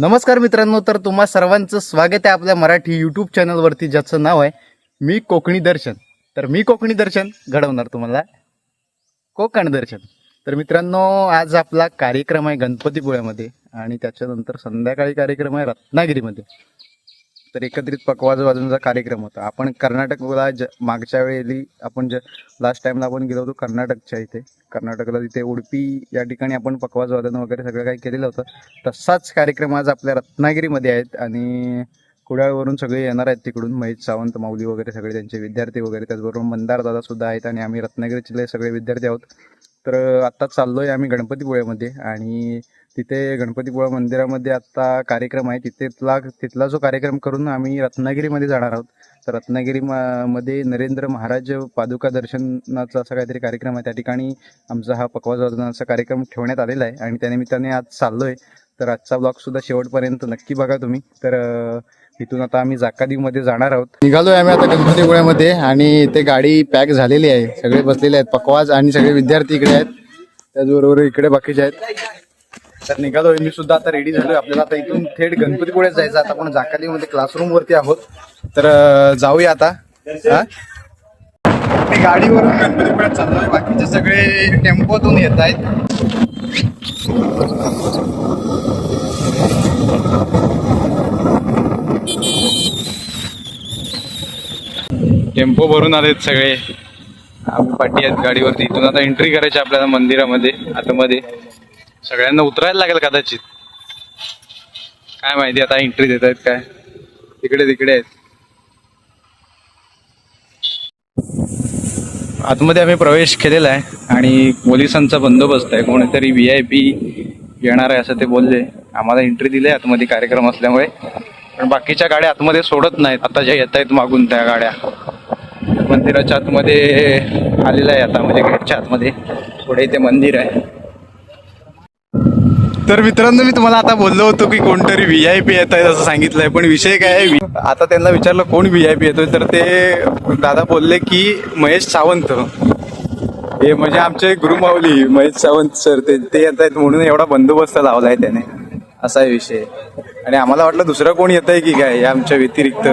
नमस्कार मित्रांनो तर तुम्हा सर्वांचं स्वागत आहे आपल्या मराठी यूट्यूब चॅनलवरती ज्याचं नाव आहे मी कोकणी दर्शन. तर मी कोकणी दर्शन घडवणार तुम्हाला. कोकण दर्शन. तर मित्रांनो आज आपला कार्यक्रम आहे गणपतीपुळ्यामध्ये आणि त्याच्यानंतर संध्याकाळी कार्यक्रम आहे रत्नागिरीमध्ये. तर एकत्रित पकवाज वाजवण्याचा कार्यक्रम होता. आपण कर्नाटकला ज मागच्या वेळी आपण ज लास्ट टाइमला आपण गेलो होतो कर्नाटकच्या इथे. कर्नाटकला तिथे उडपी या ठिकाणी आपण पकवाज वादन वगैरे सगळं काही केलेलं होतं. तसाच कार्यक्रम आज आपल्या रत्नागिरीमध्ये आहेत आणि कुडाळवरून सगळे येणार आहेत तिकडून. महेश सावंत माऊली वगैरे सगळे त्यांचे विद्यार्थी वगैरे. त्याचबरोबर मंदार दादा सुद्धा आहेत आणि आम्ही रत्नागिरीचे सगळे विद्यार्थी आहोत. तर आत्ता चाललो आहे आम्ही गणपतीपुळ्यामध्ये आणि तिथे गणपतीपुळा मंदिरामध्ये आत्ता कार्यक्रम आहे. तिथेतला तिथला जो कार्यक्रम करून आम्ही रत्नागिरीमध्ये जाणार आहोत. तर रत्नागिरी मध्ये नरेंद्र महाराज पादुका दर्शनाचा असा काहीतरी कार्यक्रम आहे. त्या ठिकाणी आमचा हा पकवाज वाजवण्याचा कार्यक्रम ठेवण्यात आलेला आहे आणि त्यानिमित्ताने आज चाललोय. तर आजचा ब्लॉग सुद्धा शेवटपर्यंत नक्की बघा तुम्ही. तर इथून आता आम्ही जाकादीमध्ये जाणार आहोत. निघालोय आम्ही आता गणपतीपुळ्यामध्ये आणि ते गाडी पॅक झालेली आहे. सगळे बसलेले आहेत. पकवाज आणि सगळे विद्यार्थी इकडे आहेत. त्याचबरोबर इकडे बाकीचे आहेत. तर निघालोय मी सुद्धा आता रेडी झालोय. आपल्याला आता इथून थेट गणपतीपुळ्यात जायचं आता आपण जाकालीमध्ये क्लासरूम वरती आहोत. तर जाऊया आता. हा? मी गाडीवरून गणपतीपुळ्यात चाललोय. बाकीचे सगळे टेम्पोतून येत आहेत. टेम्पो भरून आलेत सगळे. पाठी आहेत गाडीवरती. इथून आता एंट्री करायची आपल्याला मंदिरामध्ये आतमध्ये. सगळ्यांना उतरायला लागेल कदाचित. काय माहिती आता एंट्री देत आहेत काय? तिकडे तिकडे आहेत. आतमध्ये आम्ही प्रवेश केलेला आहे आणि पोलिसांचा बंदोबस्त आहे. कोणीतरी व्ही आय पी येणार आहे असं ते बोलले. आम्हाला एंट्री दिली आहे आतमध्ये कार्यक्रम असल्यामुळे. पण बाकीच्या गाड्या आतमध्ये सोडत नाहीत. आता ज्या येत आहेत मागून त्या गाड्या. मंदिराच्या आतमध्ये आलेलं आहे आता म्हणजे गेटच्या आतमध्ये. पुढे इथे मंदिर आहे. तर मित्रांनो मी तुम्हाला आता बोललो होतो की कोणतरी व्ही आय पी येत आहे असं सांगितलंय पण विषय काय आहे आता त्यांना विचारलं कोण व्ही आय पी येतोय तर ते दादा बोलले की महेश सावंत. हे म्हणजे आमचे गुरुमाऊली महेश सावंत सर ते ते येत आहेत म्हणून एवढा बंदोबस्त लावलाय त्याने. असा आहे विषय. आणि आम्हाला वाटलं दुसरं कोण येत आहे की काय या आमच्या व्यतिरिक्त.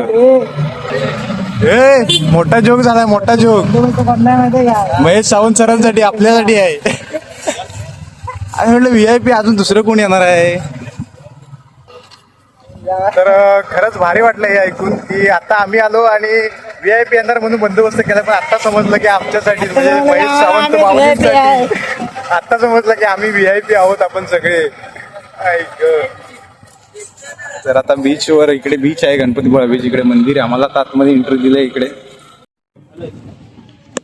ए मोठा जोक झालाय मोठा जोक. महेश सावंत सरांसाठी आपल्यासाठी आहे. आणि म्हटलं व्ही आय पी अजून दुसरं कोण येणार आहे? तर खरंच भारी वाटलं हे ऐकून की आता आम्ही आलो आणि व्ही आय पी येणार म्हणून बंदोबस्त केला पण आता समजलं की आमच्यासाठी म्हणजे महेश सावंत माऊलींसाठी आता समजलं की आम्ही व्ही आय पी आहोत आपण सगळे. ऐक तर आता बीच वर इकडे बीच आहे गणपतीपुळा बीच इकडे मंदिर आहे. आम्हाला आता आतमध्ये इंटरव्ह्यू दिलंय इकडे.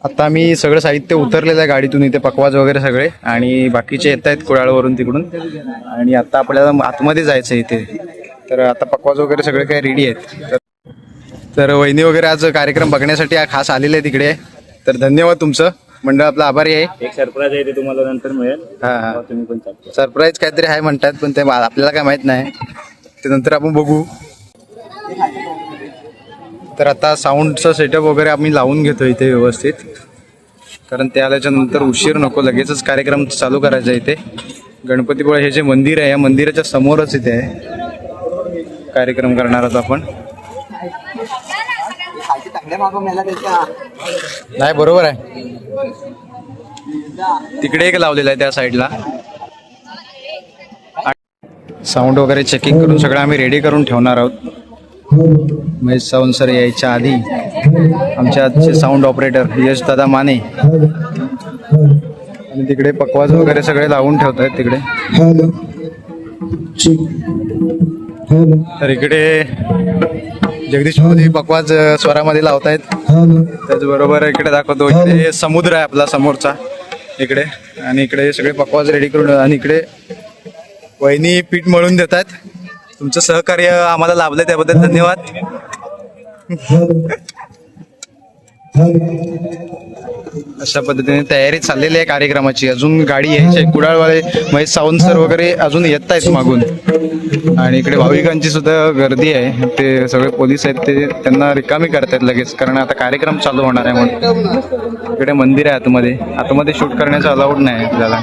आता आम्ही सगळं साहित्य उतरलेलं आहे गाडीतून इथे पकवाज वगैरे सगळे. आणि बाकीचे येत आहेत कुडाळवरून तिकडून. आणि आता आपल्याला आतमध्ये जायचं आहे इथे. तर आता पकवाज वगैरे सगळे काही रेडी आहेत. तर- वहिनी वगैरे आज कार्यक्रम बघण्यासाठी खास आलेले आहे तिकडे तर धन्यवाद तुमचं. मंडळ आपलं आभारी आहे. एक सरप्राईज आहे ते तुम्हाला नंतर मिळेल. हा हा. सरप्राईज काहीतरी आहे म्हणतात पण ते आपल्याला काय माहीत नाही. ते नंतर आपण बघू. तर आता साऊंडचं सेटअप वगैरे आम्ही लावून घेतो इथे व्यवस्थित. कारण ते आल्याच्यानंतर उशीर नको लगेचच कार्यक्रम चालू करायचा आहे इथे. गणपतीपुळे हे जे मंदिर आहे या मंदिराच्या समोरच इथे आहे कार्यक्रम करणार आहोत आपण. नाही बरोबर आहे. तिकडे एक लावलेलं आहे त्या साईडला साऊंड वगैरे चेकिंग करून सगळं आम्ही रेडी करून ठेवणार आहोत. महेश सावंत सर यायच्या आधी आमच्या आजचे साऊंड ऑपरेटर यश दादा माने. आणि तिकडे पकवाज वगैरे सगळे लावून ठेवत आहेत तिकडे. तर इकडे जगदीश मोदी पकवाज स्वरामध्ये लावतायत. त्याचबरोबर इकडे दाखवतो इकडे समुद्र आहे आपला समोरचा. इकडे. आणि इकडे सगळे पकवाज रेडी करून आणि इकडे वहिनी पीठ मळून देतात तुमचं सहकार्य आम्हाला लाभलं त्याबद्दल धन्यवाद. अशा पद्धतीने तयारी चाललेली आहे कार्यक्रमाची. अजून गाडी यायची आहे. कुडाळवाले महेश सावंत सर वगैरे अजून येत आहेत मागून. आणि इकडे भाविकांची सुद्धा गर्दी आहे. ते सगळे पोलीस आहेत ते त्यांना रिकामी करतायत लगेच. कारण आता कार्यक्रम चालू होणार आहे म्हणून. इकडे मंदिर आहे आतमध्ये. आतमध्ये शूट करण्याचं अलाउड नाही आपल्याला.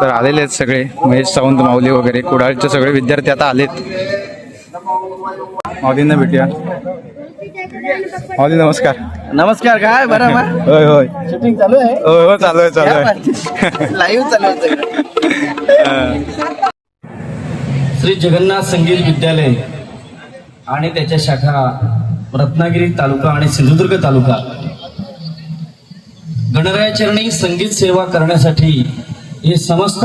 तर आलेले आहेत सगळे महेश सावंत माऊली वगैरे कुडाळचे सगळे विद्यार्थी आता आलेत. माऊलींना भेटूया. माऊली नमस्कार. नमस्कार काय? बरं होय होय. शूटिंग चालू आहे? होय हो चालू आहे चालू आहे. लाईव्ह चालू आहे. श्री जगन्नाथ संगीत विद्यालय आणि त्याच्या शाखा रत्नागिरी तालुका आणि सिंधुदुर्ग तालुका. गणरायाचरणी संगीत सेवा करण्यासाठी हे समस्त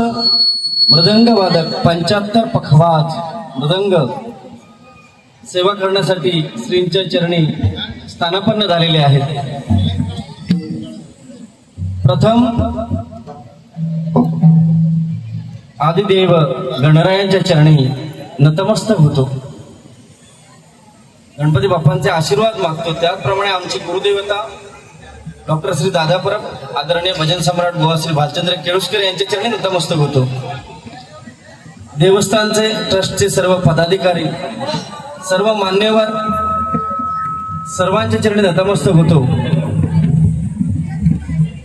मृदंगवादक पंच्याहत्तर पखवाज मृदंग सेवा करण्यासाठी श्रींच्या चरणी स्थानापन्न झालेले आहेत. प्रथम आदिदेव गणरायांच्या चरणी नतमस्तक होतो. गणपती बाप्पांचे आशीर्वाद मागतो. त्याचप्रमाणे आमची गुरुदेवता डॉक्टर श्री दादा परब आदरणीय भजन सम्राट गोवा श्री भालचंद्र केळुसकर यांच्या चरणी नतमस्तक होतो. देवस्थानचे ट्रस्टचे सर्व पदाधिकारी सर्व मान्यवर सर्वांच्या चरणी नतमस्तक होतो.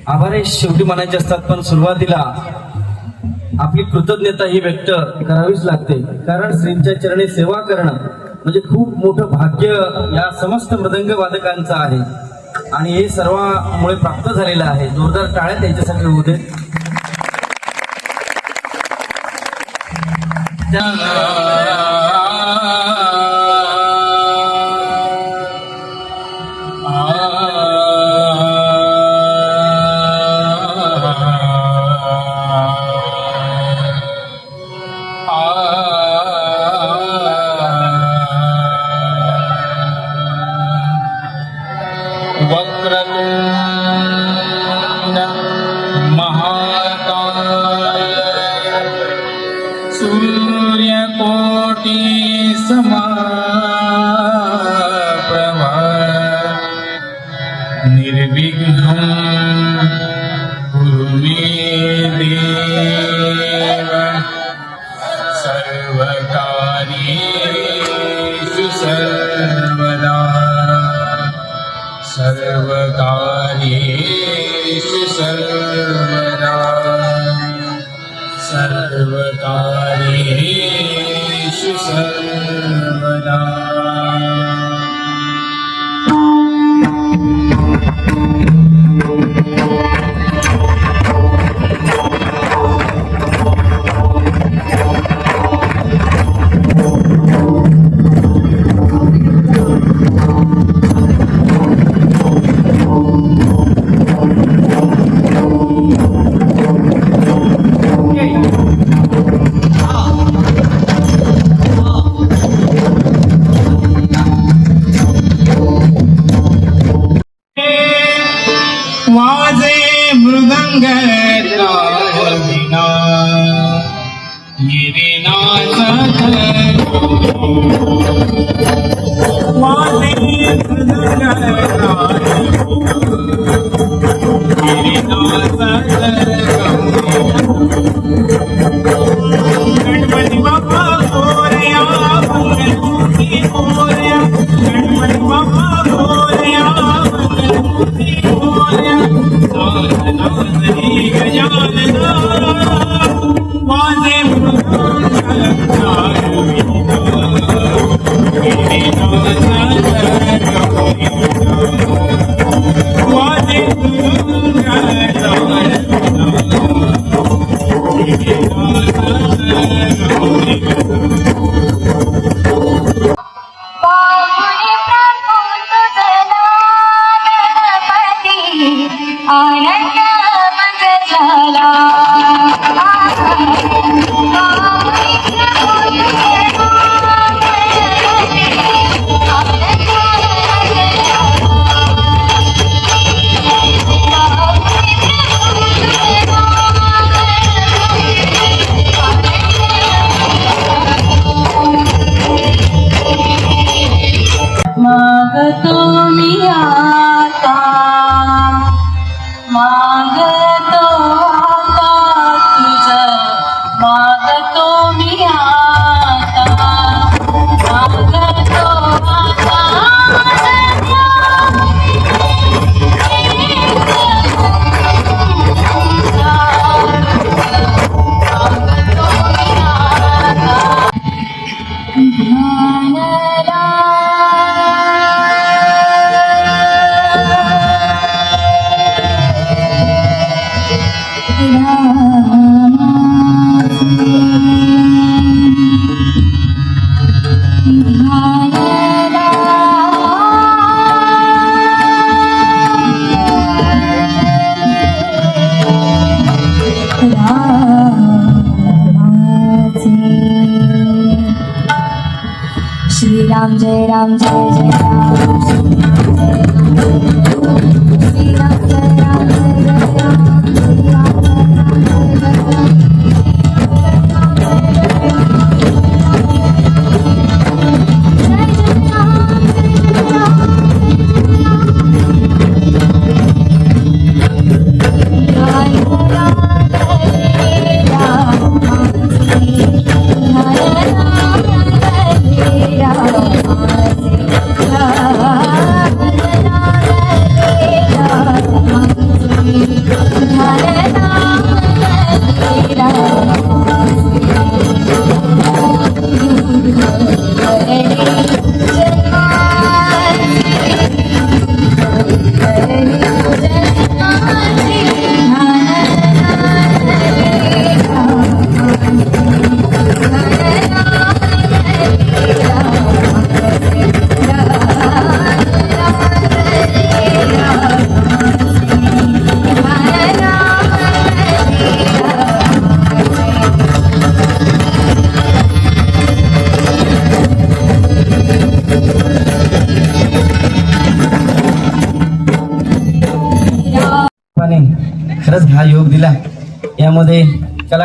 आभारे शेवटी मानायचे असतात पण सुरुवातीला आपली कृतज्ञता ही व्यक्त करावीच लागते. कारण श्रींच्या चरणी सेवा करणं म्हणजे खूप मोठं भाग्य या समस्त मृदंग वादकांचं आहे. आणि हे सर्वांमुळे प्राप्त झालेलं आहे. जोरदार टाळ्या त्यांच्यासाठी होते त्या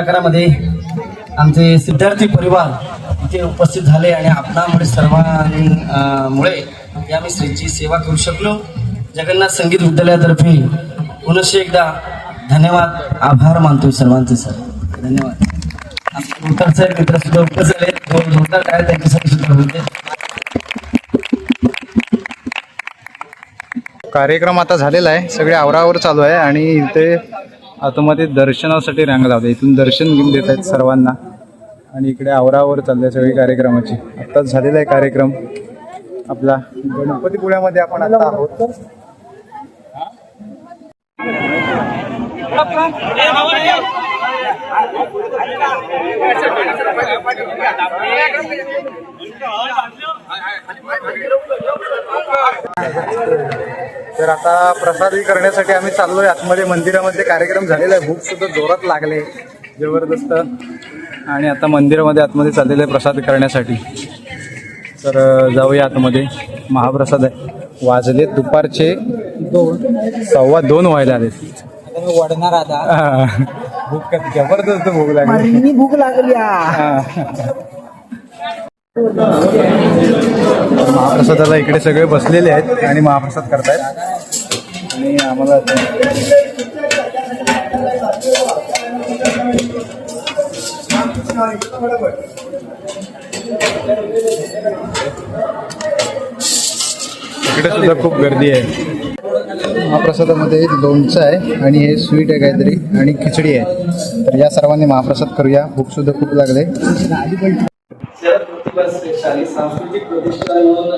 कलाकारामध्ये आमचे सिद्धार्थी परिवार इथे उपस्थित झाले आणि आपणामुळे सर्वांमुळे या आम्ही श्रीची सेवा करू शकलो. जगन्नाथ संगीत विद्यालयातर्फे पुनश्च एकदा धन्यवाद आभार मानतोय सर्वांचे सर. धन्यवाद. आमचे सर मित्र सुद्धा उपस्थित झाले. हो, दोन जोरदार काय त्यांच्यासाठी सुद्धा होते. कार्यक्रम आता झालेला आहे. सगळे आवरावर चालू आहे आणि इथे आतमध्ये दर्शनासाठी रांग लावते इथून दर्शन घेऊन देत आहेत सर्वांना. आणि इकडे आवरावर चालले सगळी कार्यक्रमाची. आत्ताच झालेला आहे कार्यक्रम. आपला गणपतीपुळ्यामध्ये आपण आता आहोत. तर आता प्रसादी करण्यासाठी आम्ही चाललोय. आतमध्ये मंदिरामध्ये कार्यक्रम झालेला आहे. भूक सुद्धा जोरात लागले. जबरदस्त. आणि आता मंदिरामध्ये आतमध्ये चाललेलं आहे प्रसाद करण्यासाठी. तर जाऊया आतमध्ये. महाप्रसाद आहे. वाजले दुपारचे दोन सव्वा दोन व्हायला आले वाढणार आता. भूक जबरदस्त भूक लागली. भूक लागली महाप्रसादाला इकडे सगळे बसलेले आहेत आणि महाप्रसाद करतायत. आणि आम्हाला इकडे सुद्धा खूप गर्दी आहे. महाप्रसादामध्ये लोणचं आहे आणि हे स्वीट आहे काहीतरी आणि खिचडी आहे. तर या सर्वांनी महाप्रसाद करूया. भूक सुद्धा खूप लागले. शरद शाली सांस्कृतिक प्रतिष्ठान म्हणून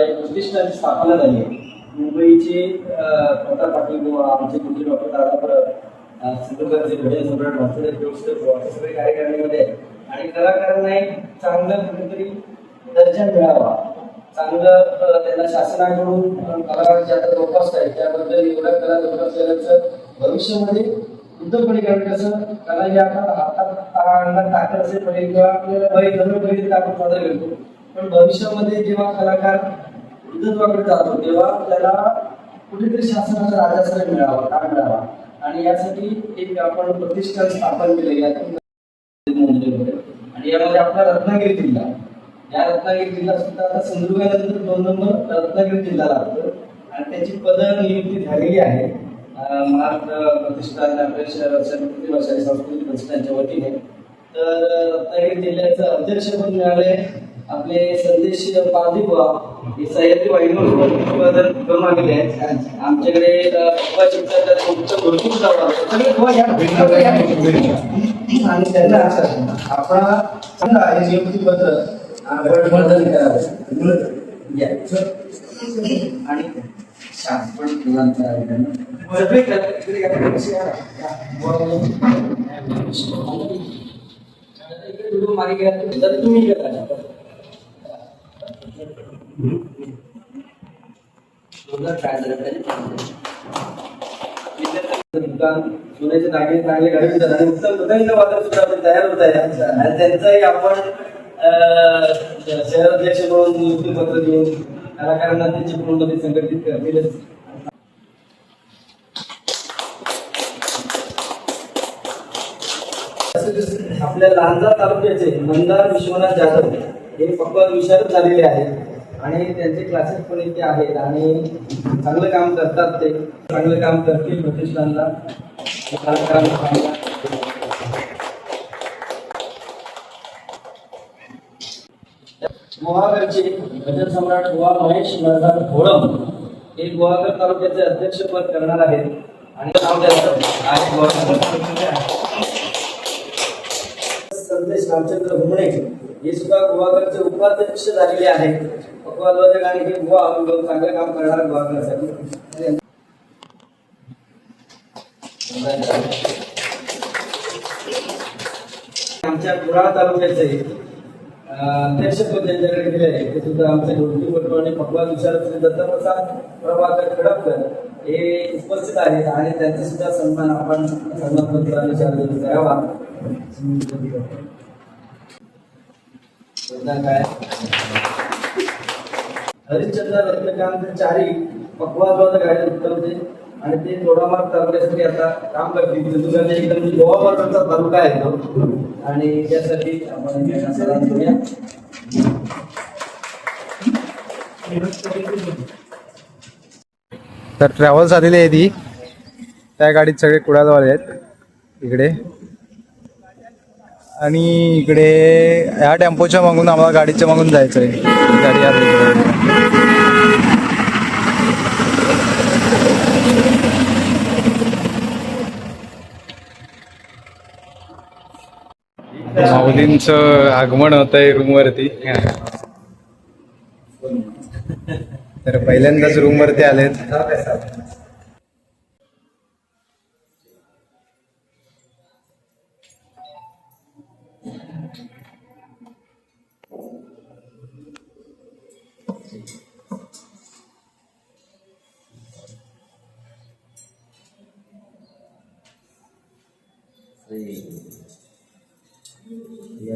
एक प्रतिष्ठानची स्थापना झाली. मुंबईचे प्रताप पाटील किंवा आमचे कुठे डॉक्टर दादापर सिंधुकरचे भजन सम्राट वासुदेव जोगस्कर सगळे कार्यक्रमामध्ये आणि कलाकारांना एक चांगलं कुठेतरी दर्जा मिळावा. चांगलं त्यांना शासनाकडून कलाकार जे आता जोपासत आहेत त्याबद्दल एवढ्या कला जोपासल्याचं भविष्यामध्ये उद्योगपणे कारण कसं कला ही आता अंगात ताकद असेल पडेल किंवा आपल्याला बरी धर्म बघितली तर आपण सादर करतो. पण भविष्यामध्ये जेव्हा कलाकार विद्वत्वाकडे जातो तेव्हा त्याला कुठेतरी शासनाचा राजाश्रय मिळावा का मिळावा? आणि यासाठी एक आपण प्रतिष्ठान स्थापन केलं यातून आणि यामध्ये आपला रत्नागिरी जिल्हा. या रत्नागिरी जिल्हा सुद्धा आता सिंधुदुर्गानंतर दोन नंबर रत्नागिरी जिल्हा लागतो. आणि त्याची पद नियुक्ती झालेली आहे. महाराष्ट्र प्रतिष्ठान आपल्या संस्कृती प्रतिभाशाली सांस्कृतिक प्रतिष्ठानच्या वतीने. तर रत्नागिरी जिल्ह्याचं अध्यक्षपद मिळाले. आपले संदेश पारदीबुवा हे सह्याद्री वाहिनीवर अभिवादन करून आलेले आहेत आमच्याकडे उत्तम भरपूर जावा. आणि त्यांना आपला सांगा हे करावं या. आणि शासन प्रदान करावे त्यांना. सगळे करा. इकडे या. इकडे व्हिडिओ मागे घ्या. तर तुम्ही करा. सोन्याचे दागिने चांगले घालून आणि उत्तम मृदंग वादक सुद्धा आपण तयार होत आहे आणि त्यांचंही आपण शहराध्यक्ष म्हणून नियुक्ती पत्र देऊन कलाकारांना त्यांची पूर्णपणे संघटित करतीलच तसेच आपल्या लांजा तालुक्याचे मंदार विश्वनाथ जाधव हे पक्वाद विशारद झालेले आहेत. आणि त्यांचे क्लासेस पण इथे आहेत आणि चांगलं काम करतात ते. चांगलं काम करतील प्रतिष्ठानला गुहागरचे भजन सम्राट गोवा महेश नरहर घोडम हे गुहागर तालुक्याचे अध्यक्षपद करणार आहेत. आणि नाव आहे. गुहागर तालुक्याचे रामचंद्र हुमणे हे सुद्धा गुवाकरचे उपाध्यक्ष झालेले आहेत. पक्वाद्वादक आणि हे गुवा अनुभव चांगलं काम करणार गुहागरसाठी आमच्या कुराळ तालुक्याचे अध्यक्षपद ज्यांच्याकडे दिले आहे ते सुद्धा आमचे ढोलकीपटू आणि भगवान विचारत श्री दत्तप्रसाद प्रभाकर खडपकर हे उपस्थित आहेत आणि त्यांचा सुद्धा सन्मान आपण सन्मानपत्राने शाळेत करावा. काय हरिश्चंद्र रत्नकांत चारी पक्वाद्वादक गायन उत्तम आणि ते थोडाफार तालुक्यासाठी आता काम करतील. सिंधुदुर्ग एकदम गोवा बॉर्डरचा तालुका आहे तो. आणि त्यासाठी आपण सलाम करूया तर ट्रॅव्हल्स आलेली आहे ती. त्या गाडीत सगळे कुडालवाले आहेत. इकडे. आणि इकडे ह्या टेम्पोच्या मागून आम्हाला गाडीच्या मागून जायचं आहे गाडी. माऊलींचं आगमन होत आहे रूमवरती. तर पहिल्यांदाच रूमवरती आलेत.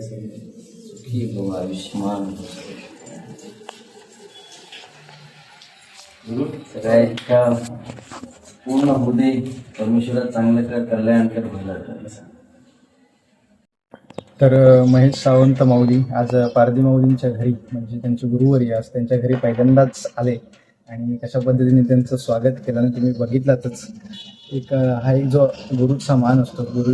सुखी हो आयुष्मान गुरु सगळ्याच्या पूर्ण होऊ दे परमेश्वरात चांगलं कर कल्याण कर तर महेश सावंत माऊली आज पारधी माऊलींच्या घरी म्हणजे त्यांचे गुरुवारी आज त्यांच्या घरी पहिल्यांदाच आले आणि कशा पद्धतीने त्यांचं स्वागत केलं आणि तुम्ही बघितलातच. एक हा एक जो गुरुचा मान असतो गुरु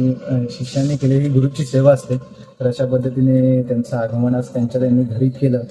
शिष्याने केलेली गुरुची सेवा असते. तर अशा पद्धतीने त्यांचं आगमन आज त्यांच्या त्यांनी घरी केलं.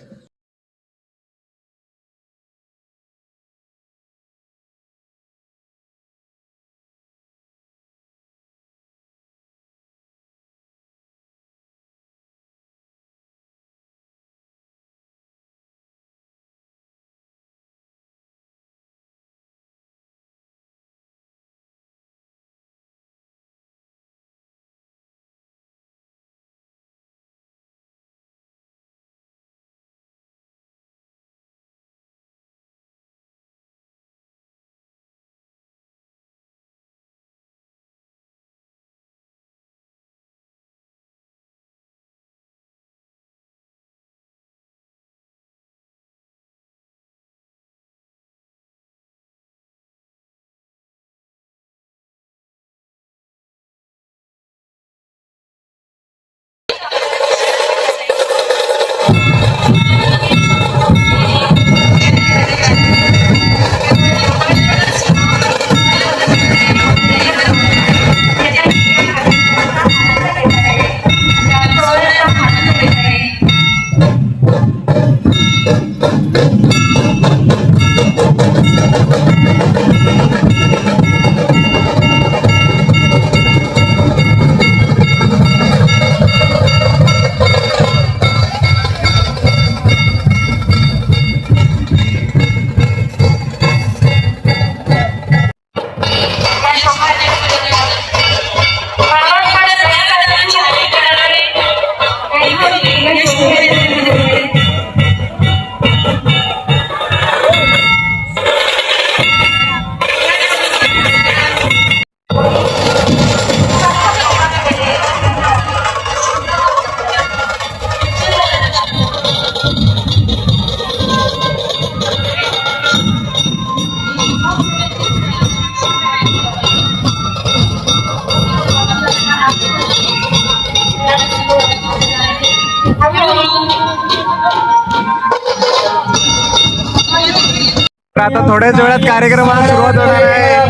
आता थोड्याच वेळात कार्यक्रमाला सुरुवात होणार आहे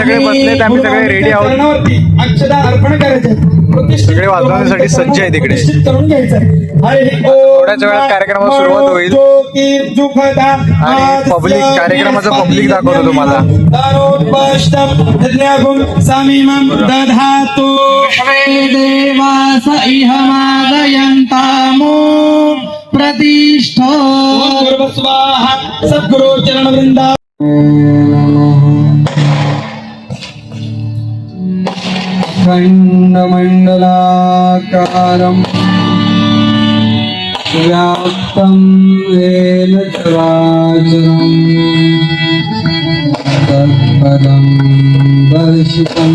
सगळे बसलेत, आम्ही सगळे ready आहोत. अक्षदा अर्पण करायचे सगळे वाजवण्यासाठी सज्ज आहे तिकडे. थोड्याच वेळात कार्यक्रमाला सुरुवात होईल. आणि public, कार्यक्रमाचं public दाखवतो तुम्हाला. प्रतिष्ठा ओम गुरुस्वाहा सद्गुरु चरण वृंदा खण्डमण्डलाकारम् व्याप्तं येन चराचरम् तत्पदं दर्शितं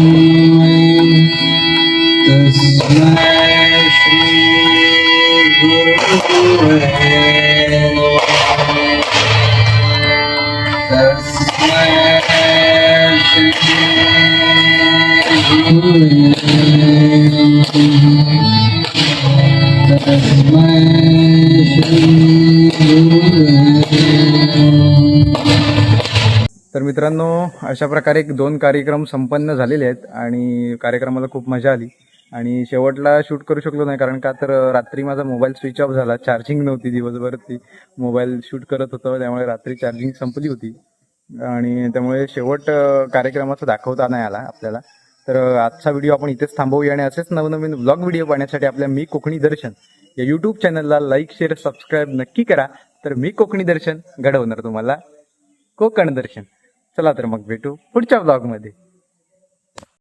तर मित्रांनो अशा प्रकारे एक दोन कार्यक्रम संपन्न झालेले आहेत आणि कार्यक्रमाला खूप मजा आली. आणि शेवटला शूट करू शकलो नाही कारण का तर रात्री माझा मोबाईल स्विच ऑफ झाला. चार्जिंग नव्हती दिवसभर ती. मोबाईल शूट करत होतो त्यामुळे रात्री चार्जिंग संपली होती. आणि त्यामुळे शेवट कार्यक्रमाचा दाखवता नाही आला आपल्याला. तर आजचा व्हिडिओ आपण इथेच थांबवूया आणि असेच नवनवीन ब्लॉग व्हिडिओ पाहण्यासाठी आपल्या मी कोकणी दर्शन या युट्यूब चॅनलला लाईक शेअर सबस्क्राईब नक्की करा. तर मी कोकणी दर्शन घडवणार तुम्हाला. कोकण दर्शन. चला तर मग भेटू पुढच्या ब्लॉगमध्ये